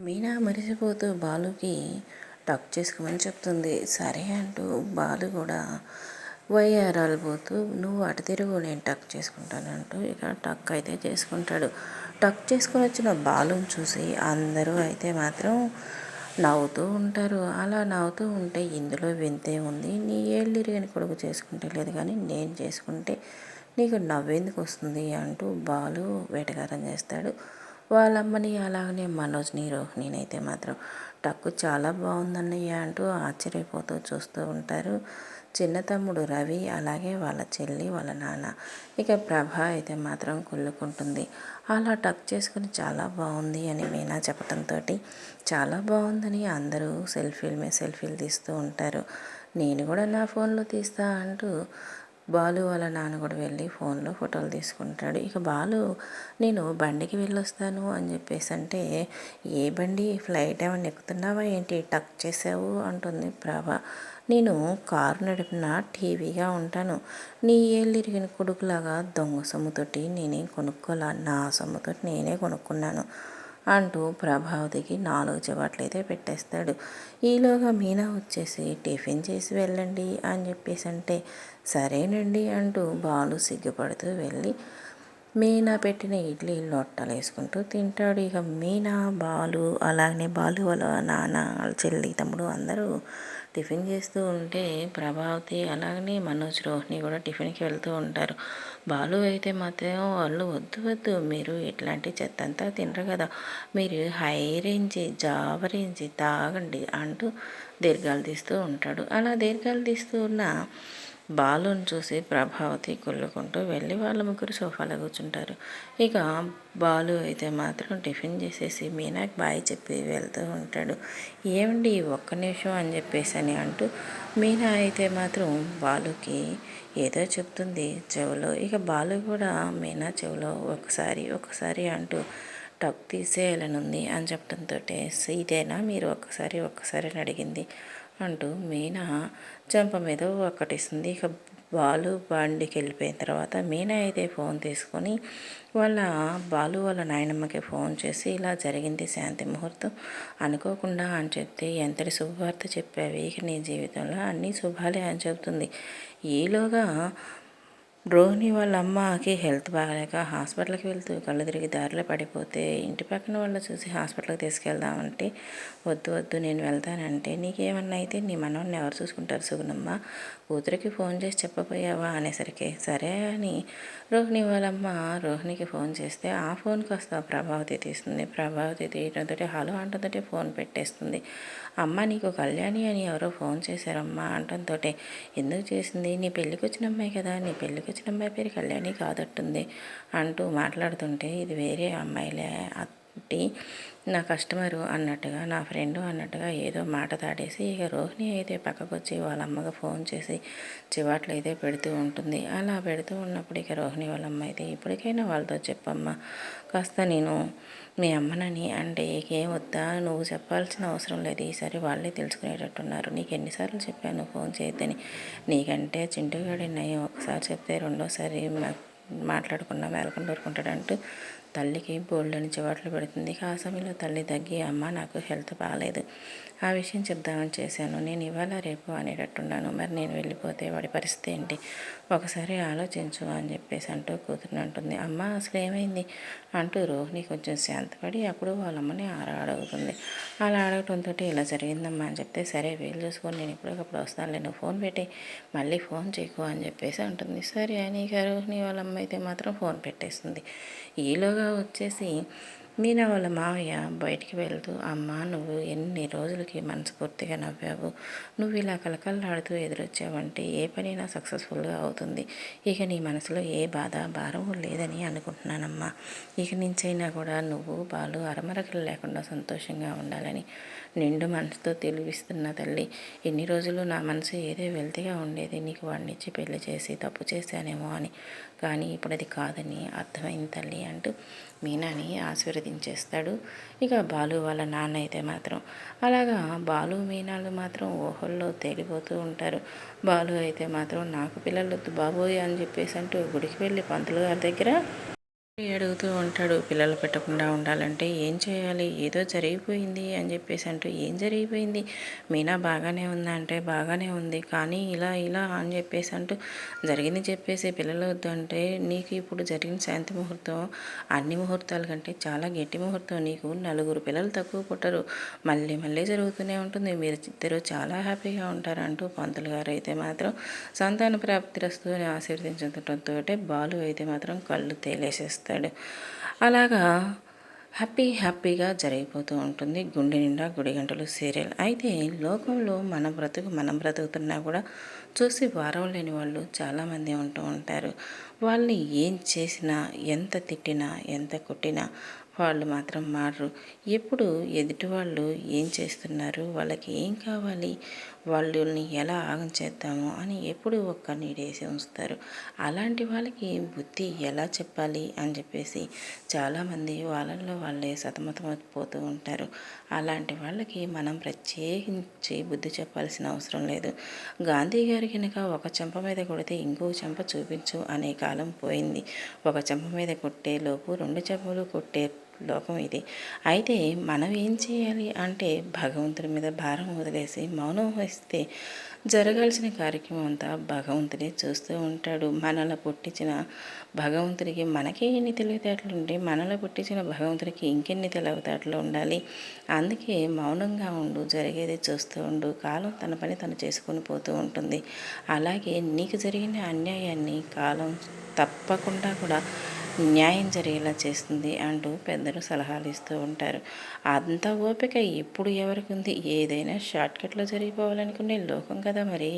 మీనా మరిసిపోతూ బాలుకి టక్ చేసుకోమని చెప్తుంది. సరే అంటూ బాలు కూడా వయ్యారాలు పోతూ నువ్వు అటు తిరుగు నేను టక్ చేసుకుంటానంటూ ఇక టక్ అయితే చేసుకుంటాడు. టక్ చేసుకుని వచ్చిన బాలుని చూసి అందరూ అయితే మాత్రం నవ్వుతూ ఉంటారు. అలా నవ్వుతూ ఉంటే ఇందులో వింతే ఉంది నీ ఏళ్ళు ఇరిగిన కొడుకు చేసుకుంటే లేదు కానీ నేను చేసుకుంటే నీకు నవ్వేందుకు వస్తుంది అంటూ బాలు వేటగారం చేస్తాడు. వాళ్ళమ్మని అలాగనే మనోజ్ని రోహిణినైతే మాత్రం టక్కు చాలా బాగుందన్నయ్య అంటూ ఆశ్చర్యపోతూ చూస్తూ ఉంటారు. చిన్న తమ్ముడు రవి అలాగే వాళ్ళ చెల్లి వాళ్ళ నాన్న. ఇక ప్రభ అయితే మాత్రం కుళ్ళుకుంటుంది. అలా టక్ చేసుకుని చాలా బాగుంది అని మీనా చెప్పడంతో చాలా బాగుందని అందరూ సెల్ఫీలు మీద సెల్ఫీలు తీస్తూ ఉంటారు. నేను కూడా నా ఫోన్లో తీస్తా అంటూ బాలు వాళ్ళ నాన్న కూడా వెళ్ళి ఫోన్లో ఫోటోలు తీసుకుంటాడు. ఇక బాలు నేను బండికి వెళ్ళొస్తాను అని చెప్పేసి అంటే ఏ బండి? ఫ్లైట్ ఏమైనా ఎక్కుతున్నావా? ఏంటి టక్ చేసావు? అంటుంది ప్రభ. నేను కారు నడిపిన టీవీగా ఉంటాను. నీ ఏళ్ళు ఇరిగిన కొడుకులాగా దొంగ సొమ్ముతోటి నేనే కొనుక్కోలా? నా సొమ్ముతోటి నేనే కొనుక్కున్నాను. అంటూ ప్రభావతికి నాలుగు చివాట్లయితే పెట్టేస్తాడు. ఈలోగా మీనా వచ్చేసి టిఫిన్ చేసి వెళ్ళండి అని చెప్పేసి అంటే సరేనండి అంటూ బాలు సిగ్గుపడుతూ వెళ్ళి మీనా పెట్టిన ఇడ్లీ లొట్టలు వేసుకుంటూ తింటాడు. ఇక మీనా బాలు అలాగనే బాలు వాళ్ళ నాన్న వాళ్ళ చెల్లి తమ్ముడు అందరూ టిఫిన్ చేస్తూ ఉంటే ప్రభావతి అలాగనే మనోజ్ రోహిణి కూడా టిఫిన్కి వెళ్తూ ఉంటారు. బాలు అయితే మాత్రం వాళ్ళు వద్దు వద్దు. మీరు ఇట్లాంటి చెత్త అంతా తినరు కదా. మీరు హై రేంజ్ జావరేంజ్ తాగండి అంటూ దీర్ఘాలు తీస్తూ ఉంటాడు. అలా దీర్ఘాలు తీస్తూ ఉన్న బాలుని చూసి ప్రభావతి కొల్లుకుంటూ వెళ్ళి వాళ్ళ ముగ్గురు సోఫాలో కూర్చుంటారు. ఇక బాలు అయితే మాత్రం టిఫిన్ చేసేసి మీనాకి బాయ్ చెప్పి వెళ్తూ ఉంటాడు. ఏమండి ఒక్క నిమిషం అని చెప్పేసి అని అంటూ మీనా అయితే మాత్రం బాలుకి ఏదో చెప్తుంది చెవులో. ఇక బాలు కూడా మీనా చెవులో ఒకసారి ఒకసారి అంటూ టక్ తీసేయాలనుంది అని చెప్పడంతో ఇదేనా మీరు ఒక్కసారి ఒక్కసారి అని అడిగింది. అంటూ మీనా చెంప మీద ఒక్కటిస్తుంది ఇక బాలు బండికి వెళ్ళిపోయిన తర్వాత మీనా అయితే ఫోన్ తీసుకొని వాళ్ళ బాలు వాళ్ళ నాయనమ్మకి ఫోన్ చేసి ఇలా జరిగింది శాంతి ముహూర్తం అనుకోకుండా అని చెప్తే ఎంతటి శుభవార్త చెప్పావి? ఇక నీ జీవితంలో అన్నీ శుభాలే అని చెబుతుంది. ఈలోగా రోహిణి వాళ్ళ అమ్మకి హెల్త్ బాగాలేక హాస్పిటల్కి వెళ్తూ కళ్ళు తిరిగి దారిలో పడిపోతే ఇంటి పక్కన వాళ్ళు చూసి హాస్పిటల్కి తీసుకెళ్దామంటే వద్దు వద్దు నేను వెళ్తానంటే నీకేమన్నా అయితే నీ మనవన్ని ఎవరు చూసుకుంటారు సుగుణమ్మ? కూతురికి ఫోన్ చేసి చెప్పపోయావా అనేసరికి. సరే అని రోహిణి వాళ్ళమ్మ రోహిణికి ఫోన్ చేస్తే ఆ ఫోన్కి వస్తా ప్రభావతి తీస్తుంది. ప్రభావతి తీయడంతో హలో అంటంతో ఫోన్ పెట్టేస్తుంది. అమ్మ నీకు కళ్యాణి అని ఎవరో ఫోన్ చేశారమ్మా అంటంతో ఎందుకు చేసింది? నీ పెళ్ళికి వచ్చిన అమ్మాయి కదా నీ పెళ్ళికి వచ్చిన అమ్మాయి పేరు కళ్యాణి కాదట్టుంది అంటూ మాట్లాడుతుంటే ఇది వేరే అమ్మాయిలే. అట్టి నా కస్టమరు అన్నట్టుగా నా ఫ్రెండు అన్నట్టుగా ఏదో మాట దాటేసి ఇక రోహిణి అయితే పక్కకు వచ్చి వాళ్ళ అమ్మకి ఫోన్ చేసి చివాట్లు అయితే పెడుతూ ఉంటుంది. అలా పెడుతూ ఉన్నప్పుడు ఇక రోహిణి వాళ్ళ అమ్మ అయితే ఇప్పటికైనా వాళ్ళతో చెప్పమ్మా కాస్త నేను మీ అమ్మనని అంటే ఏం వద్దా నువ్వు చెప్పాల్సిన అవసరం లేదు ఈసారి వాళ్ళే తెలుసుకునేటట్టున్నారు. నీకు ఎన్నిసార్లు చెప్పాను ఫోన్ చేయొద్దని. నీకంటే చింటుగాడి నయం ఒకసారి చెప్తే రెండోసారి మాట్లాడుకున్నా మేలకుండా దొరుకుంటాడంటూ తల్లికి బోల్డని చివాట్లు పెడుతుంది. ఆ సమయంలో తల్లి తగ్గి అమ్మ నాకు హెల్త్ బాగాలేదు ఆ విషయం చెప్దామని చేశాను. నేను ఇవాళ రేపు అనేటట్టున్నాను. మరి నేను వెళ్ళిపోతే వాడి పరిస్థితి ఏంటి? ఒకసారి ఆలోచించు అని చెప్పేసి అంటూ కూతురుని అంటుంది. అమ్మ అసలు ఏమైంది? అంటూ రోహిణి కొంచెం శాంతపడి అప్పుడు వాళ్ళమ్మని ఆరా అడుగుతుంది. అలా అడగటంతో ఇలా జరిగిందమ్మా అని చెప్తే సరే వీలు చూసుకొని నేను ఇప్పటికప్పుడు వస్తానులే. నువ్వు ఫోన్ పెట్టి మళ్ళీ ఫోన్ చేయకు అని చెప్పేసి అంటుంది. సరే అని ఇక రోహిణి వాళ్ళమ్మ అయితే మాత్రం ఫోన్ పెట్టేస్తుంది. ఈలోగా వచ్చేసి మీనా వాళ్ళ మావయ్య బయటికి వెళ్తూ అమ్మ నువ్వు ఎన్ని రోజులకి మనస్ఫూర్తిగా నవ్వావు? నువ్వు ఇలా కలకల్లాడుతూ ఎదురొచ్చావంటే ఏ పనైనా సక్సెస్ఫుల్గా అవుతుంది. ఇక నీ మనసులో ఏ బాధ భారం లేదని అనుకుంటున్నానమ్మా. ఇక నుంచైనా కూడా నువ్వు బాలు అరమరకలు లేకుండా సంతోషంగా ఉండాలని నిండు మనసుతో తెలివిస్తున్న తల్లి ఎన్ని రోజులు నా మనసు ఏదో వెళ్తిగా ఉండేది నీకు వాడినిచ్చి పెళ్ళి చేసి తప్పు చేశానేమో అని. కానీ ఇప్పుడు అది కాదని అర్థమైంది తల్లి అంటూ మీనాని ఆశీర్వదించేస్తాడు. ఇక బాలు వాళ్ళ నాన్న అయితే మాత్రం. అలాగా బాలు మీనాలు మాత్రం ఊహల్లో తేలిపోతూ ఉంటారు. బాలు అయితే మాత్రం నాకు పిల్లలు బాబోయ్ అని చెప్పేసి అంటూ గుడికి వెళ్ళి పంతులు గారి దగ్గర అడుగుతూ ఉంటాడు. పిల్లలు పెట్టకుండా ఉండాలంటే ఏం చేయాలి? ఏదో జరిగిపోయింది అని చెప్పేసి అంటూ ఏం జరిగిపోయింది? మీనా బాగానే ఉందా? అంటే బాగానే ఉంది. కానీ ఇలా ఇలా అని చెప్పేసి అంటూ జరిగింది చెప్పేసి పిల్లలు వద్దు అంటే నీకు ఇప్పుడు జరిగిన శాంతి ముహూర్తం అన్ని ముహూర్తాల కంటే చాలా గట్టి ముహూర్తం. నీకు నలుగురు పిల్లలు తక్కువ పుట్టరు. మళ్ళీ మళ్ళీ జరుగుతూనే ఉంటుంది. మీరు ఇద్దరు చాలా హ్యాపీగా ఉంటారు అంటూ పంతులు గారు అయితే మాత్రం సంతాన ప్రాప్తి రస్తు ఆశీర్వదించడంతో బాలు అయితే మాత్రం కళ్ళు తేలేసేస్తారు. చేస్తాడు. అలాగా హ్యాపీ హ్యాపీగా జరిగిపోతూ ఉంటుంది. గుండె నిండా గుడి గంటలు సీరియల్. అయితే లోకంలో మన బ్రతుకు మనం బ్రతుకుతున్నా కూడా చూసి వారం లేని వాళ్ళు చాలామంది ఉంటూ ఉంటారు. వాళ్ళని ఏం చేసినా ఎంత తిట్టినా ఎంత కొట్టినా వాళ్ళు మాత్రం మారరు. ఎప్పుడు ఎదుటి వాళ్ళు ఏం చేస్తున్నారు? వాళ్ళకి ఏం కావాలి? వాళ్ళని ఎలా ఆగం చేద్దాము? అని ఎప్పుడు ఒక్క నీడేసి ఉంచుతారు. అలాంటి వాళ్ళకి బుద్ధి ఎలా చెప్పాలి? అని చెప్పేసి చాలామంది వాళ్ళల్లో వాళ్ళే సతమతమైపోతూ ఉంటారు. అలాంటి వాళ్ళకి మనం ప్రత్యేకించి బుద్ధి చెప్పాల్సిన అవసరం లేదు. గాంధీ గారి కనుక ఒక చెంప మీద కొడితే ఇంకో చెంప చూపించు అనే కాలం పోయింది. ఒక చెంప మీద కొట్టే లోపు రెండు చెంపలు కొట్టే లోకం ఇది. అయితే మనం ఏం చేయాలి అంటే భగవంతుడి మీద భారం వదిలేసి మౌనం వహిస్తే జరగాల్సిన కార్యక్రమం అంతా భగవంతుడే చూస్తూ ఉంటాడు. మనలో పుట్టించిన భగవంతుడికి మనకే ఎన్ని తెలివితేటలు ఉంటే మనలో పుట్టించిన భగవంతుడికి ఇంకెన్ని తెలివితేటలు ఉండాలి? అందుకే మౌనంగా ఉండు జరిగేది చూస్తూ ఉండు. కాలం తన పని తను చేసుకొని పోతూ ఉంటుంది. అలాగే నీకు జరిగిన అన్యాయాన్ని కాలం తప్పకుండా కూడా న్యాయం జరిగేలా చేస్తుంది అంటూ పెద్దలు సలహాలు ఇస్తూ ఉంటారు. అంత ఓపిక ఎప్పుడు ఎవరికి ఉంది? ఏదైనా షార్ట్కట్లో జరిగిపోవాలనుకునే లోకం కదా మరి.